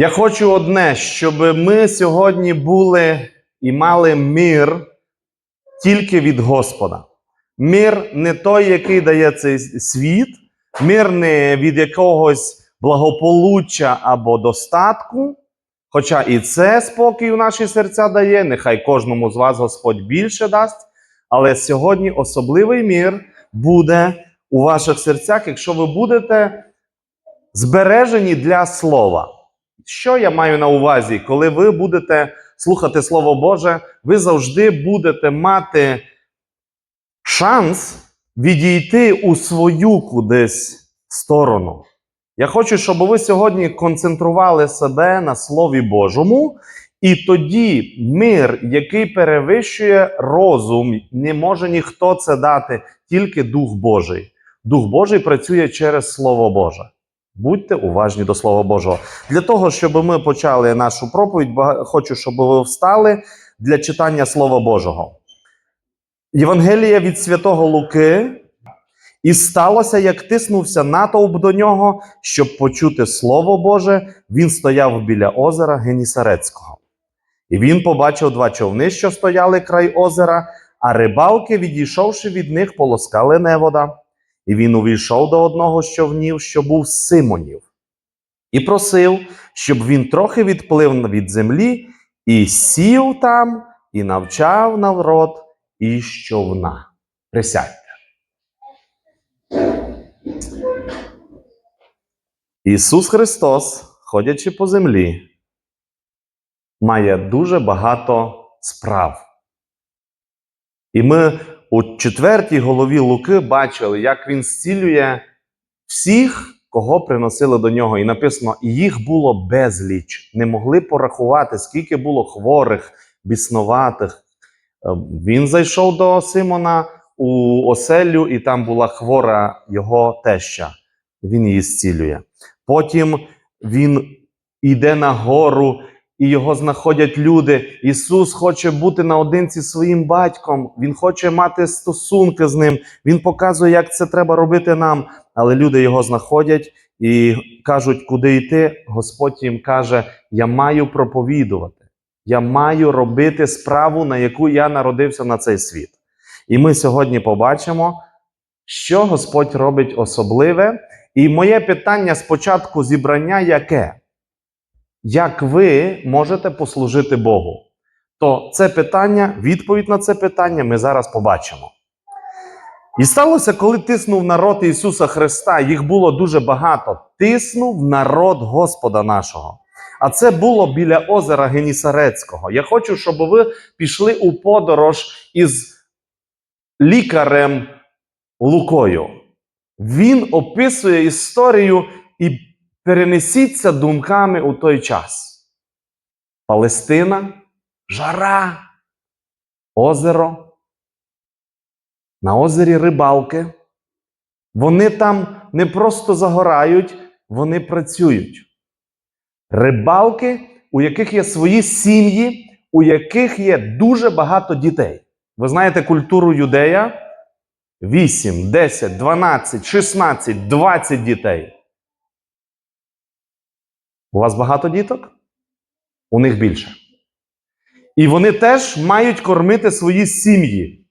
Я хочу одне, щоб ми сьогодні були і мали мир тільки від Господа. Мир не той, який дає цей світ, мир не від якогось благополуччя або достатку. Хоча і це спокій у наші серця дає, нехай кожному з вас Господь більше дасть. Але сьогодні особливий мір буде у ваших серцях, якщо ви будете збережені для слова. Що я маю на увазі? Коли ви будете слухати Слово Боже, ви завжди будете мати шанс відійти у свою кудись сторону. Я хочу, щоб ви сьогодні концентрували себе на Слові Божому, і тоді мир, який перевищує розум, не може ніхто це дати, тільки Дух Божий. Дух Божий працює через Слово Боже. Будьте уважні до Слова Божого. Для того, щоб ми почали нашу проповідь, хочу, щоб ви встали для читання Слова Божого. Євангелія від святого Луки. І сталося, як тиснувся натовп до нього, щоб почути Слово Боже, він стояв біля озера Генісарецького. І він побачив два човни, що стояли край озера, а рибалки, відійшовши від них, полоскали невода. І він увійшов до одного з човнів, що був Симонів, і просив, щоб він трохи відплив від землі, і сів там, і навчав народ із човна. Присядьте. Ісус Христос, ходячи по землі, має дуже багато справ. І ми у четвертій голові Луки бачили, як він зцілює всіх, кого приносили до нього. І написано: їх було безліч. Не могли порахувати, скільки було хворих, біснуватих. Е, Він зайшов до Симона у оселю, і там була хвора його теща. Він її зцілює. Потім він йде на гору, і його знаходять люди. Ісус хоче бути наодинці зі своїм батьком. Він хоче мати стосунки з ним. Він показує, як це треба робити нам. Але люди його знаходять і кажуть, куди йти. Господь їм каже: Я маю проповідувати. Я маю робити справу, на яку я народився на цей світ. І ми сьогодні побачимо, що Господь робить особливе. І моє питання спочатку зібрання яке? Як ви можете послужити Богу? То це питання, відповідь на це питання ми зараз побачимо. І сталося, коли тиснув народ Ісуса Христа, їх було дуже багато. Тиснув народ Господа нашого. А це було біля озера Генісарецького. Я хочу, щоб ви пішли у подорож із лікарем Лукою. Він описує історію і перенесіться думками у той час. Палестина, жара, озеро. На озері рибалки. Вони там не просто загорають, вони працюють. Рибалки, у яких є свої сім'ї, у яких є дуже багато дітей. Ви знаєте культуру юдея? 8, 10, 12, 16, 20 дітей. У вас багато діток? У них більше. І вони теж мають кормити свої сім'ї.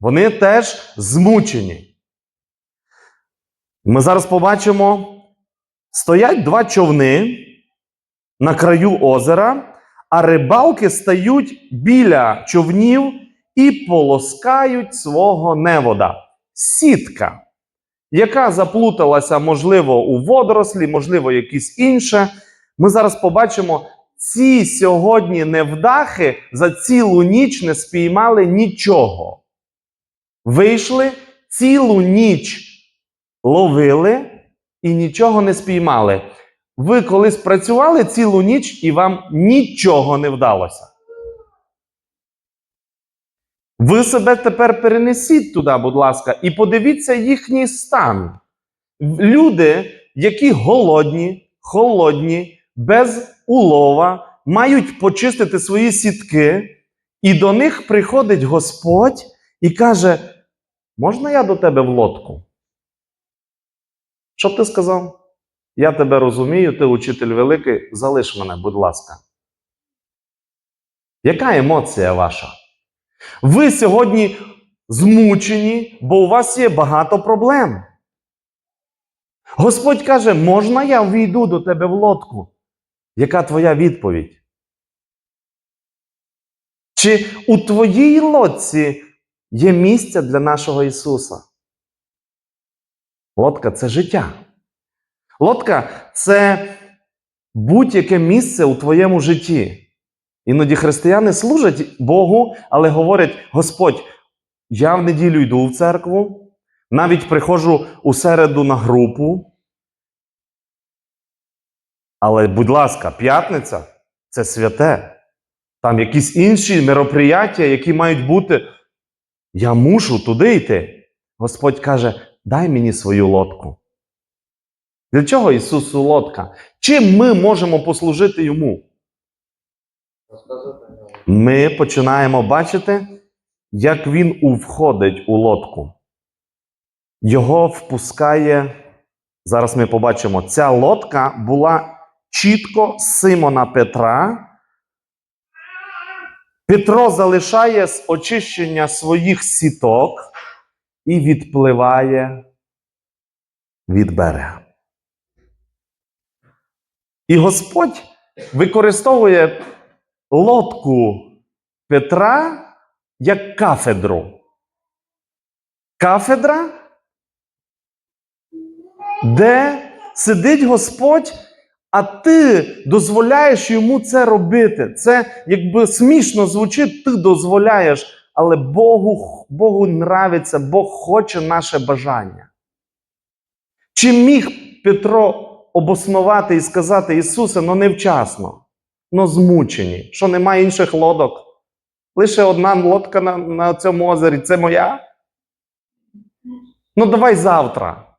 Вони теж змучені. Ми зараз побачимо: стоять два човни на краю озера, а рибалки стають біля човнів і полоскають свого невода. Сітка, яка заплуталася, можливо, у водорослі, можливо, якісь інше. Ми зараз побачимо, ці сьогодні невдахи за цілу ніч не спіймали нічого. Вийшли, цілу ніч ловили і нічого не спіймали. Ви колись працювали цілу ніч і вам нічого не вдалося. Ви себе тепер перенесіть туди, будь ласка, і подивіться їхній стан. Люди, які голодні, холодні, без улова, мають почистити свої сітки, і до них приходить Господь і каже: Можна я до тебе в лодку? Що б ти сказав? Я тебе розумію, ти учитель великий, залиш мене, будь ласка. Яка емоція ваша? Ви сьогодні змучені, бо у вас є багато проблем. Господь каже: можна я війду до тебе в лодку? Яка твоя відповідь? Чи у твоїй лодці є місце для нашого Ісуса? Лодка це життя. Лодка це будь-яке місце у твоєму житті. Іноді християни служать Богу, але говорять: Господь, я в неділю йду в церкву, навіть приходжу у середу на групу. Але, будь ласка, п'ятниця це святе. Там якісь інші мероприяття, які мають бути. Я мушу туди йти. Господь каже: дай мені свою лодку. Для чого Ісусу лодка? Чим ми можемо послужити йому? Ми починаємо бачити, як він входить у лодку. Його впускає. Зараз ми побачимо, ця лодка була чітко Симона Петра. Петро залишає з очищення своїх сіток і відпливає від берега. І Господь використовує лодку Петра як кафедру. Кафедра, де сидить Господь, а ти дозволяєш йому це робити. Це якби смішно звучить, ти дозволяєш, але Богу, Богу нравиться, Бог хоче наше бажання. Чи міг Петро обоснувати і сказати Ісусе, ну невчасно, ну змучені, що немає інших лодок? Лише одна лодка на, на цьому озері це моя? Ну, давай завтра.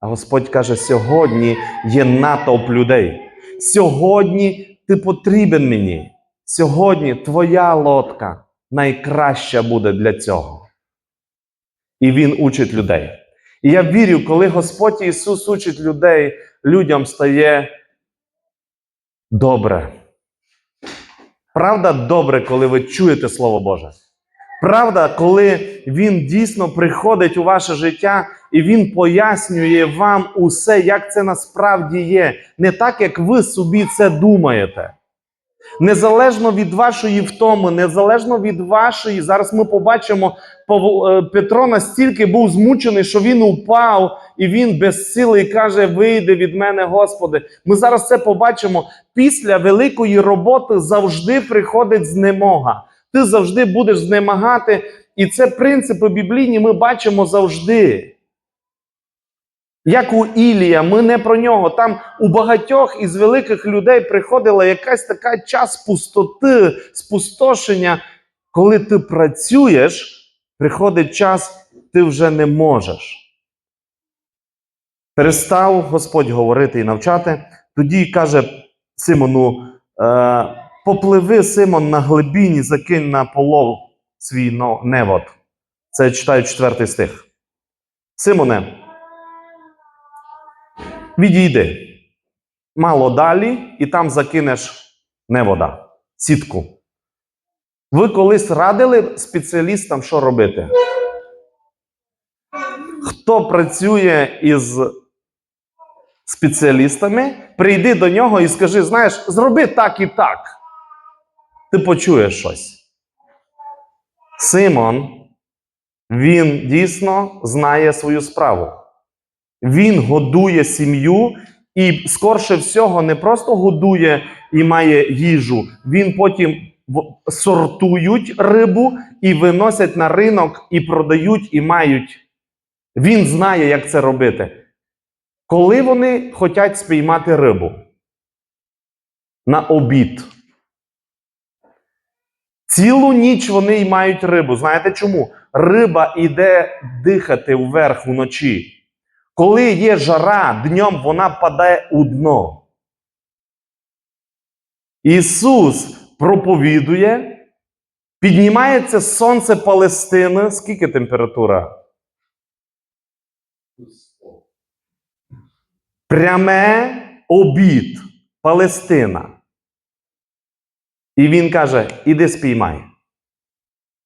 А Господь каже: сьогодні є натовп людей. Сьогодні ти потрібен мені. Сьогодні твоя лодка найкраща буде для цього. І Він учить людей. І я вірю, коли Господь Ісус учить людей, людям стає добре. Правда, добре, коли ви чуєте Слово Боже. Правда, коли Він дійсно приходить у ваше життя і Він пояснює вам усе, як це насправді є, не так, як ви собі це думаєте. Незалежно від вашої втоми, незалежно від вашої, зараз ми побачимо, е, Петро настільки був змучений, що він упав, і він без сили і каже: Вийди від мене, Господи. Ми зараз це побачимо. Після великої роботи завжди приходить знемога. Ти завжди будеш знемагати. І це принципи біблійні ми бачимо завжди. Як у Ілія, ми не про нього. Там у багатьох із великих людей приходила якась така час пустоти, спустошення. Коли ти працюєш, приходить час, ти вже не можеш. Перестав Господь говорити і навчати. Тоді каже Симону: е, попливи, Симон, на глибині, закинь на полов свій невод. Це читаю четвертий стих. Симоне, відійди. Мало далі, і там закинеш невода, сітку. Ви колись радили спеціалістам, що робити? Хто працює із спеціалістами, прийди до нього і скажи: знаєш, зроби так і так. Ти почуєш щось. Симон, він дійсно знає свою справу. Він годує сім'ю і, скорше всього, не просто годує і має їжу, він потім сортують рибу і виносять на ринок, і продають, і мають. Він знає, як це робити. Коли вони хочуть спіймати рибу на обід. Цілу ніч вони й мають рибу. Знаєте чому? Риба йде дихати вверх вночі. Коли є жара, днем вона падає у дно. Ісус проповідує, піднімається сонце Палестини. Скільки температура? пряме обід, Палестина. І він каже: іди спіймай.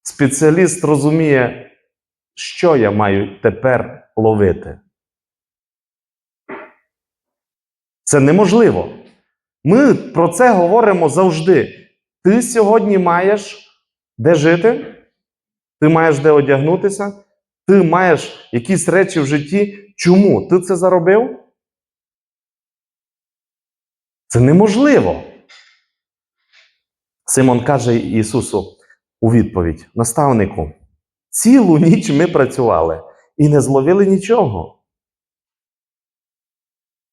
Спеціаліст розуміє, що я маю тепер ловити. Це неможливо. Ми про це говоримо завжди. Ти сьогодні маєш де жити, ти маєш де одягнутися, ти маєш якісь речі в житті. Чому? Ти це заробив? Це неможливо. Симон каже Ісусу у відповідь: наставнику, цілу ніч ми працювали і не зловили нічого.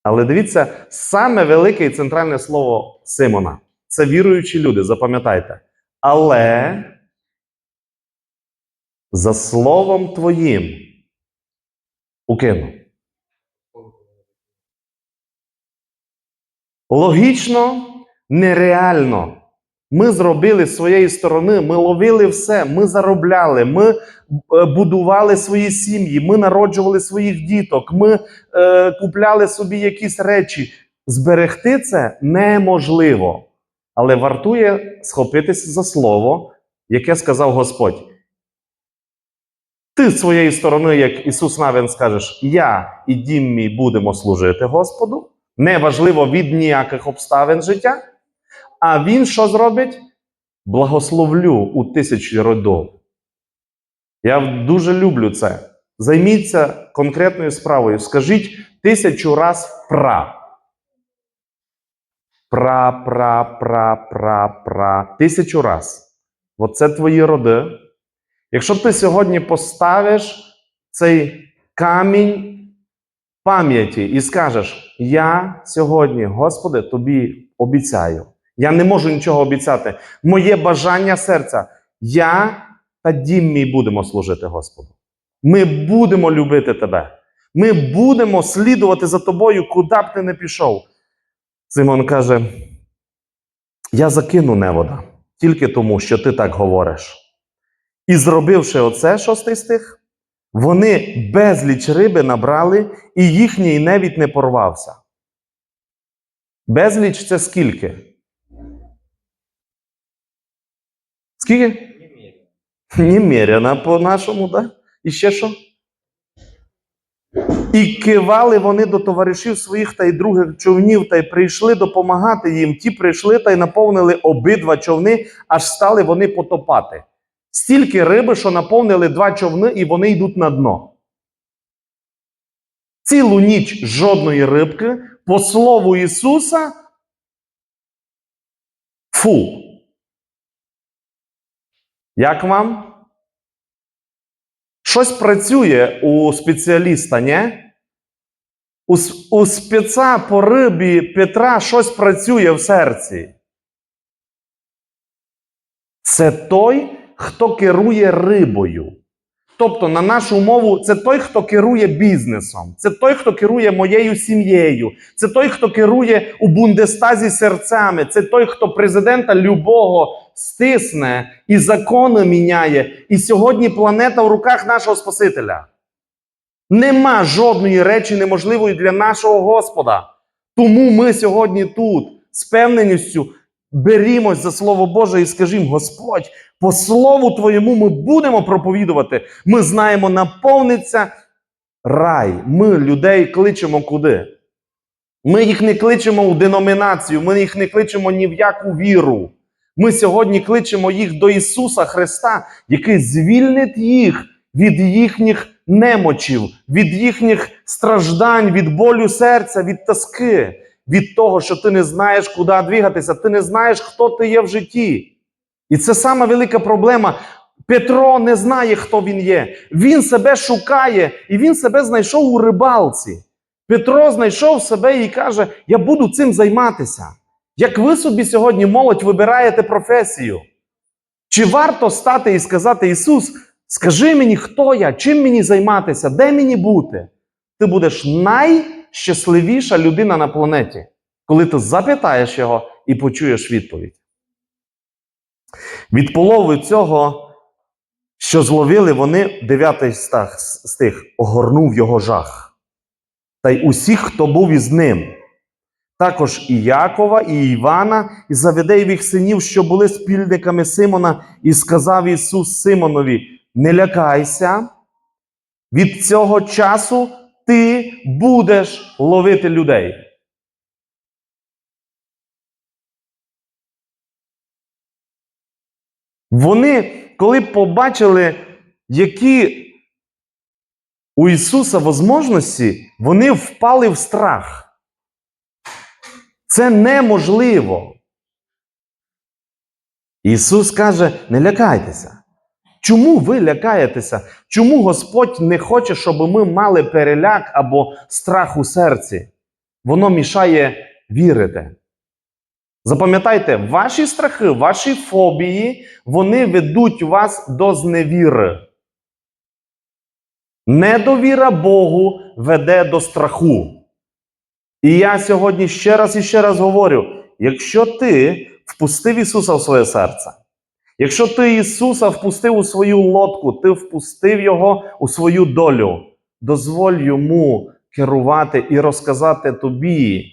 Але дивіться, саме велике і центральне слово Симона це віруючі люди, запам'ятайте. Але за словом твоїм укину. Логічно, нереально. Ми зробили з своєї сторони, ми ловили все, ми заробляли, ми е, будували свої сім'ї, ми народжували своїх діток, ми е, купляли собі якісь речі. Зберегти це неможливо. Але вартує схопитися за слово, яке сказав Господь. Ти з своєї сторони, як Ісус Навин, скажеш: Я і дім мій будемо служити Господу. Неважливо від ніяких обставин життя. А він що зробить? Благословлю у тисячі родов. Я дуже люблю це. Займіться конкретною справою. Скажіть тисячу раз пра. Пра, пра, пра, пра, пра. Тисячу раз. Оце твої роди. Якщо ти сьогодні поставиш цей камінь пам'яті і скажеш: Я сьогодні, Господи, тобі обіцяю. Я не можу нічого обіцяти. Моє бажання серця. Я та дім мій будемо служити Господу. Ми будемо любити тебе. Ми будемо слідувати за тобою, куди б ти не пішов. Симон каже: Я закину невода тільки тому, що ти так говориш. І зробивши оце, шостий стих, вони безліч риби набрали, і їхній невід не порвався. Безліч це скільки? Скільки? Немеряна по-нашому, так? Да? І ще що? І кивали вони до товаришів своїх та й других човнів, та й прийшли допомагати їм. Ті прийшли та й наповнили обидва човни, аж стали вони потопати. Стільки риби, що наповнили два човни, і вони йдуть на дно. Цілу ніч жодної рибки, по слову Ісуса. Фу. Як вам? Щось працює у спеціаліста, ні? У, у спеца по рибі Петра щось працює в серці. Це той, хто керує рибою. Тобто, на нашу мову, це той, хто керує бізнесом, це той, хто керує моєю сім'єю, це той, хто керує у Бундестазі серцями, це той, хто президента любого стисне і закони міняє. І сьогодні планета в руках нашого Спасителя. Нема жодної речі неможливої для нашого Господа. Тому ми сьогодні тут з певненістю берімось за Слово Боже і скажімо: Господь, по Слову Твоєму ми будемо проповідувати. Ми знаємо, наповниться рай. Ми людей кличемо куди? Ми їх не кличемо в деномінацію, ми їх не кличемо ні в яку віру. Ми сьогодні кличемо їх до Ісуса Христа, який звільнить їх від їхніх немочів, від їхніх страждань, від болю серця, від тоски, від того, що ти не знаєш, куди двигатися, ти не знаєш, хто ти є в житті. І це сама велика проблема. Петро не знає, хто він є. Він себе шукає, і він себе знайшов у рибалці. Петро знайшов себе і каже: Я буду цим займатися. Як ви собі сьогодні, молодь, вибираєте професію? Чи варто стати і сказати Ісус, скажи мені, хто я, чим мені займатися, де мені бути? Ти будеш найщасливіша людина на планеті, коли ти запитаєш його і почуєш відповідь. Від полови цього, що зловили вони, 9 стих, огорнув його жах. та й усіх, хто був із ним. Також і Якова, і Івана, і Заведеєвих синів, що були спільниками Симона, і сказав Ісус Симонові: Не лякайся, від цього часу ти будеш ловити людей. Вони, коли побачили, які у Ісуса возможності, вони впали в страх. Це неможливо. Ісус каже: не лякайтеся. Чому ви лякаєтеся? Чому Господь не хоче, щоб ми мали переляк або страх у серці? Воно мішає вірити. Запам'ятайте, ваші страхи, ваші фобії, вони ведуть вас до зневіри. Недовіра Богу веде до страху. І я сьогодні ще раз і ще раз говорю: якщо ти впустив Ісуса в своє серце, якщо ти Ісуса впустив у свою лодку, ти впустив Його у свою долю, дозволь йому керувати і розказати тобі,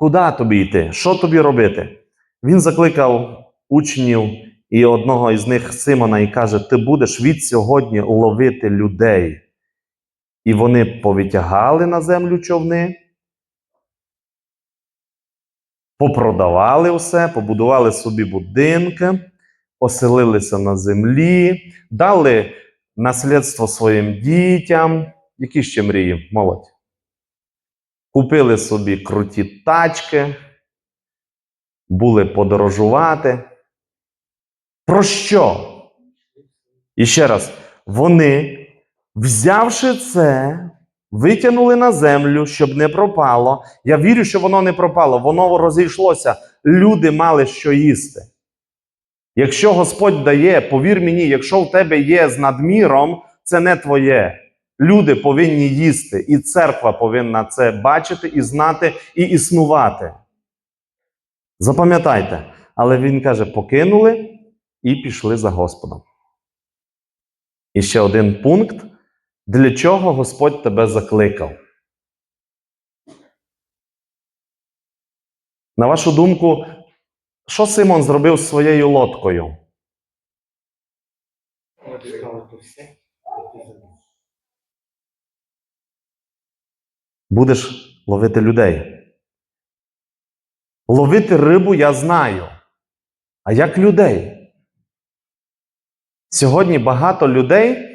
куди тобі йти, що тобі робити. Він закликав учнів і одного із них Симона і каже: Ти будеш від сьогодні ловити людей. І вони повитягали на землю човни, попродавали все, побудували собі будинки, оселилися на землі, дали наслідство своїм дітям. Які ще мрії, молодь? Купили собі круті тачки, були подорожувати. Про що? І ще раз, вони, взявши це, витягнули на землю, щоб не пропало. Я вірю, що воно не пропало, воно розійшлося. Люди мали що їсти. Якщо Господь дає, повір мені, якщо в тебе є з надміром, це не твоє. Люди повинні їсти, і церква повинна це бачити і знати, і існувати. Запам'ятайте, але він каже: покинули і пішли за Господом. І ще один пункт. Для чого Господь тебе закликав? На вашу думку, що Симон зробив з своєю лодкою? Будеш ловити людей. Ловити рибу я знаю. А як людей? Сьогодні багато людей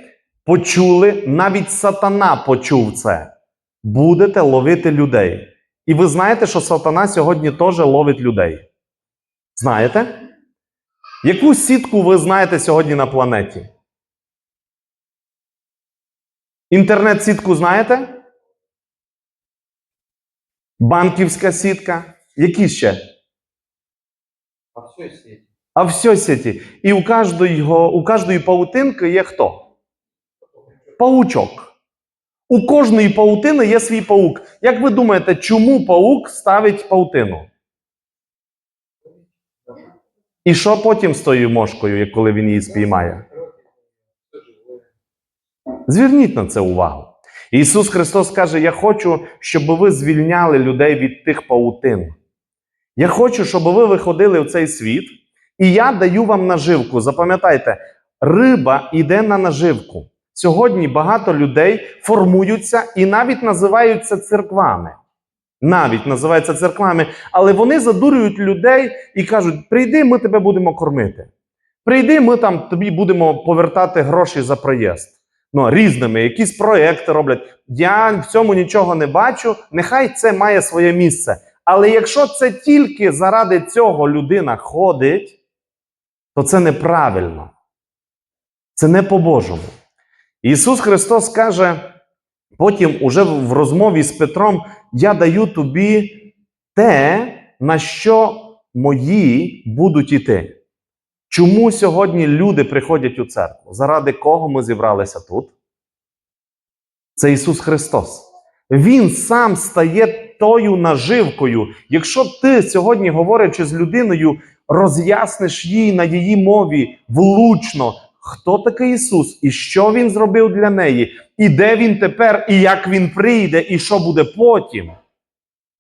почули, навіть сатана почув це. Будете ловити людей. І ви знаєте, що сатана сьогодні теж ловить людей. Знаєте? Яку сітку ви знаєте сьогодні на планеті? Інтернет-сітку знаєте? Банківська сітка. Які ще? А все сеть. А все сіті. І у кожної, у кожної паутинки є хто? Паучок. У кожної паутини є свій паук. Як ви думаєте, чому паук ставить паутину? І що потім з тою мошкою, коли він її спіймає? Зверніть на це увагу. Ісус Христос каже: Я хочу, щоб ви звільняли людей від тих паутин. Я хочу, щоб ви виходили в цей світ, і я даю вам наживку. Запам'ятайте, риба йде на наживку. Сьогодні багато людей формуються і навіть називаються церквами. Навіть називаються церквами, але вони задурюють людей і кажуть: прийди, ми тебе будемо кормити. Прийди, ми там тобі будемо повертати гроші за проїзд. Ну, різними, якісь проекти роблять. Я в цьому нічого не бачу. Нехай це має своє місце. Але якщо це тільки заради цього людина ходить, то це неправильно. Це не по-божому. Ісус Христос каже, потім, уже в розмові з Петром, я даю тобі те, на що мої будуть іти. Чому сьогодні люди приходять у церкву? Заради кого ми зібралися тут? Це Ісус Христос. Він сам стає тою наживкою. Якщо ти сьогодні, говорячи з людиною, роз'ясниш їй на її мові влучно, хто такий Ісус, і що Він зробив для неї, і де Він тепер, і як Він прийде, і що буде потім.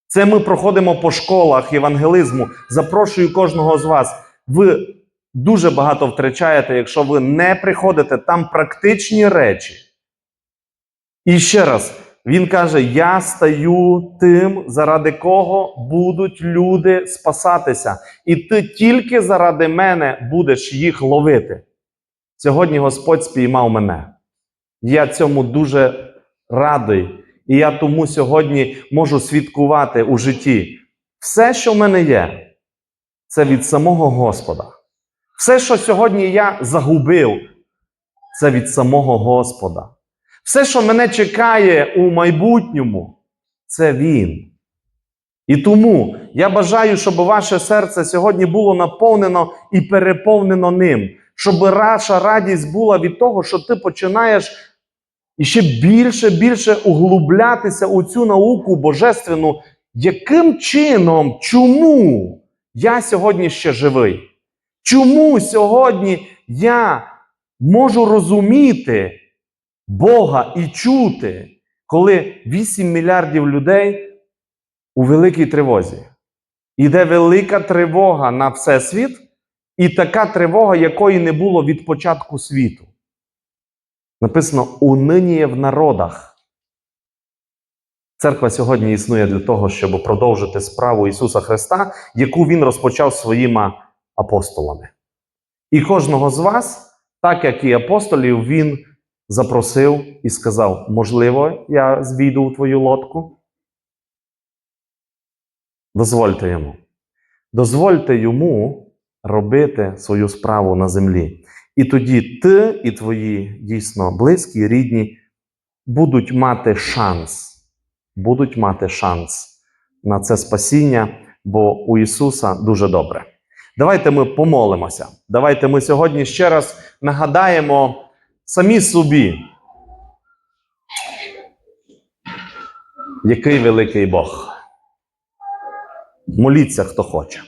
Це ми проходимо по школах євангелизму. Запрошую кожного з вас. Ви дуже багато втрачаєте, якщо ви не приходите там практичні речі. І ще раз, він каже: Я стаю тим, заради кого будуть люди спасатися, і ти тільки заради мене будеш їх ловити. Сьогодні Господь спіймав мене. Я цьому дуже радий. І я тому сьогодні можу свідкувати у житті. Все, що в мене є, це від самого Господа. Все, що сьогодні я загубив, це від самого Господа. Все, що мене чекає у майбутньому, це Він. І тому я бажаю, щоб ваше серце сьогодні було наповнено і переповнено ним, щоб ваша радість була від того, що ти починаєш і ще більше, більше углублятися у цю науку божественну. Яким чином, чому я сьогодні ще живий? Чому сьогодні я можу розуміти Бога і чути, коли 8 мільярдів людей у великій тривозі? Іде велика тривога на всесвіт, і така тривога, якої не було від початку світу. Написано униніє в народах. Церква сьогодні існує для того, щоб продовжити справу Ісуса Христа, яку Він розпочав своїми апостолами. І кожного з вас, так як і апостолів, Він запросив і сказав: можливо, я звійду у твою лодку. Дозвольте йому. Дозвольте йому робити свою справу на землі. І тоді ти і твої дійсно близькі, рідні будуть мати шанс, будуть мати шанс на це спасіння, бо у Ісуса дуже добре. Давайте ми помолимося. Давайте ми сьогодні ще раз нагадаємо самі собі, який великий Бог. Моліться, хто хоче.